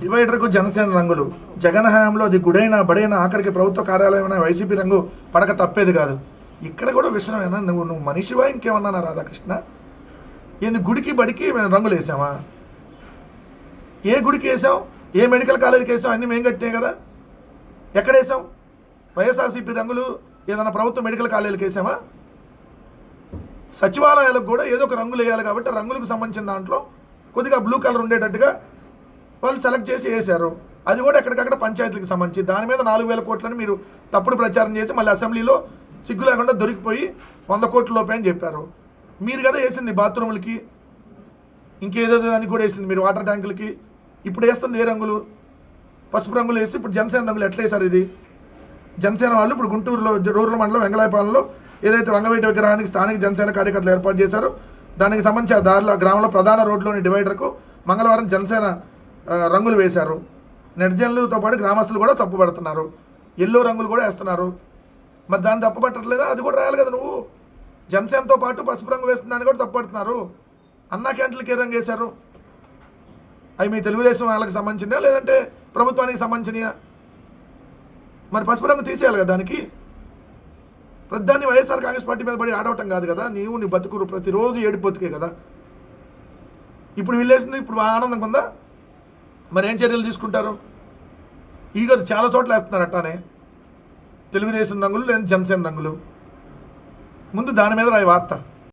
డివైడర్కు జనసేన రంగులు. జగన్ హయాంలో అది గుడైన బడైన ఆఖరికి ప్రభుత్వ కార్యాలయమైన వైసీపీ రంగు పడక తప్పేది కాదు. ఇక్కడ కూడా విషయమేనా? నువ్వు నువ్వు మనిషివా ఇంకేమన్నా రాధాకృష్ణ? ఏంది గుడికి బడికి మేము రంగులు వేసామా? ఏ గుడికి వేసాం ఏ మెడికల్ కాలేజీకి వేసాం అన్నీ మేము కట్టినాయి కదా. ఎక్కడ వేసాం వైఎస్ఆర్సీపీ రంగులు ఏదైనా ప్రభుత్వ మెడికల్ కాలేజీకి వేసామా? సచివాలయాలకు కూడా ఏదో ఒక రంగులు వేయాలి కాబట్టి రంగులకు సంబంధించిన దాంట్లో కొద్దిగా బ్లూ కలర్ ఉండేటట్టుగా వాళ్ళు సెలెక్ట్ చేసి వేశారు. అది కూడా ఎక్కడికక్కడ పంచాయతీలకు సంబంధించి. దాని మీద నాలుగు వేల కోట్లని మీరు తప్పుడు ప్రచారం చేసి మళ్ళీ అసెంబ్లీలో సిగ్గు లేకుండా దొరికిపోయి వంద కోట్ల లోపే అని చెప్పారు. మీరు కదా వేసింది బాత్రూములకి ఇంకేదో దానికి కూడా వేసింది మీరు వాటర్ ట్యాంకులకి. ఇప్పుడు వేస్తుంది ఏ రంగులు? పసుపు రంగులు వేసి ఇప్పుడు జనసేన రంగులు ఎట్లా వేశారు ఇది? జనసేన వాళ్ళు ఇప్పుడు గుంటూరులో రూరల్ మండలం వెంగళాయపాలెంలో ఏదైతే వంగవేటి విగ్రహానికి స్థానిక జనసేన కార్యకర్తలు ఏర్పాటు చేశారో దానికి సంబంధించి ఆ దారిలో గ్రామంలో ప్రధాన రోడ్లోని డివైడర్కు మంగళవారం జనసేన రంగులు వేశారు. నెటిజన్లతో పాటు గ్రామస్తులు కూడా తప్పుపడుతున్నారు ఎల్లో రంగులు కూడా వేస్తున్నారు. మరి దాన్ని తప్పు పట్టట్లేదా? అది కూడా రాయాలి కదా నువ్వు. జనసేనతో పాటు పసుపు రంగు వేస్తుందని కూడా తప్పుపడుతున్నారు అన్నా క్యాంటీన్లకి ఏ రంగు వేశారు? అవి మీ తెలుగుదేశం వాళ్ళకి సంబంధించినా లేదంటే ప్రభుత్వానికి సంబంధించినయా? మరి పసుపు రంగు తీసేయాలి కదా దానికి? ప్రతిదాన్ని వైఎస్ఆర్ కాంగ్రెస్ పార్టీ మీద పడి ఆడవటం కాదు కదా. నీవు నీ బతుకురు ప్రతిరోజు ఏడు బతుకే కదా. ఇప్పుడు వీళ్ళేసింది ఇప్పుడు ఆనందంగా ఉందా? మరి ఏం చర్యలు తీసుకుంటారు? ఈ కదా చాలా చోట్ల వేస్తున్నారు అట్టానే తెలుగుదేశం రంగులు లేదా జనసేన రంగులు. ముందు దాని మీద రాయి వార్త.